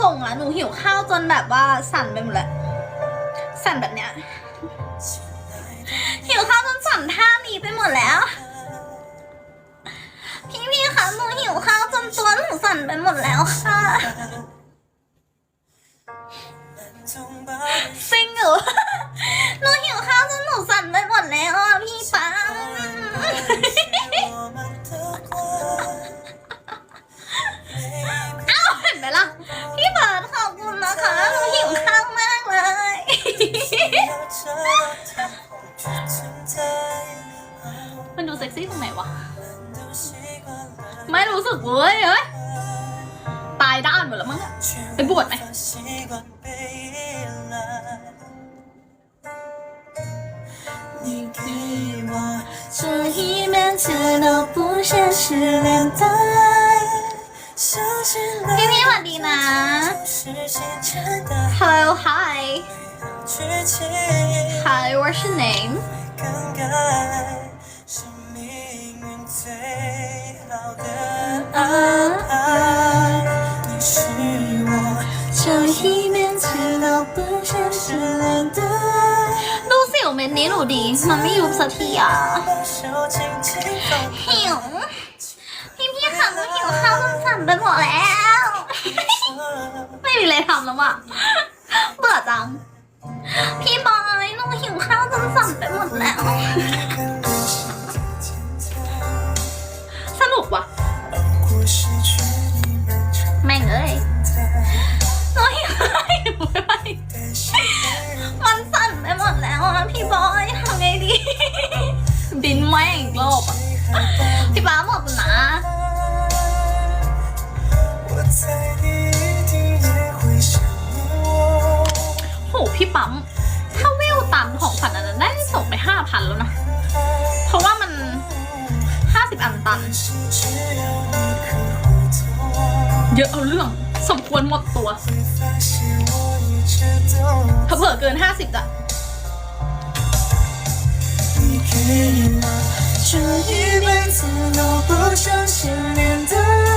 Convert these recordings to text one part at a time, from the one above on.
ส่งอะหนูหิวข้าวจนแบบว่าสั่นไปหมดเลยสั่นแบบเนี้ยหิวข้าวจนสั่นท่านี้ไปหมดแล้ว พี่พี่ๆคะหนูหิวข้าวจนตัวหนูสั่นไปหมดแล้วค่ะซิงเหรอหนูหิวข้าวจนหนูสั่น มันดูเซ็กซี่ตรงไหนวะ ไม่รู้สึกเว้ยเอ้ย ตายด้านหมดแล้วมั้งอะไปบวชไหม 这一辈子都不想失联的爱，相信 พี่พี่สวัสดีนะ 是心真的 Hello hi 剧情， Hi, what's name? ดูสิวเม็ดนี้หนูดี มันไม่ยุบสักทีอะ หิว พี่พี่ค่ะหหิวข้าวต้มสันไปหมดแล้ว ไม่มีอะไรทำแล้วอะ เบื่อจัง Oh, 50 อันตัน เยอะเอาเรื่อง สมควรหมดตัว ถ้าเผื่อเกิน 50อะ这一辈子都不想想念的爱，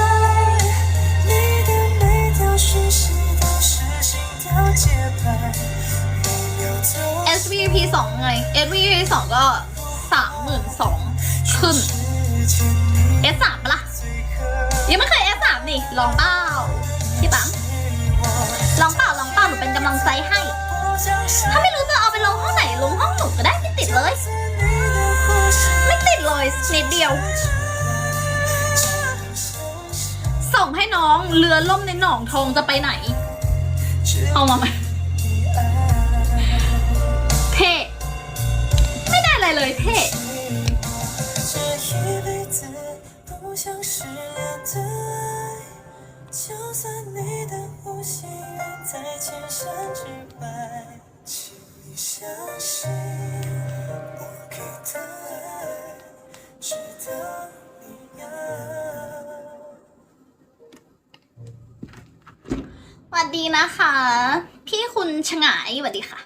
你的每条讯息都是心跳节拍。SVP 2ไง SVP 2ก็ 32,000ขึ้น S3 ปะล่ะ ยังไม่เคยเอสามนี่ ลองเป้าพี่ปังลองเป่าลองเป่าหนูเป็นกำลังใจให้ ถ้าไม่รู้จะเอาไปลงห้องไหนลงห้องหนูก็ได้ไม่ติดเลย ไม่ติดเลยนิดเดียว ส่งให้น้องเรือล่มในหนองทองจะไปไหน เอามาไหมเท่ไม่ได้อะไรเลยเท่ 算你的无心远在千山之外，请你相信我给的爱，值得你要。 สวัสดีนะคะ พี่คุณชงายสวัสดีค่ะ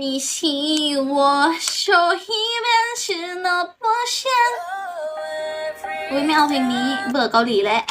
你希我手一边是那波线 อุ้ยไม่เอาเพลงนี้ เบื่อเกาหลีแล้ว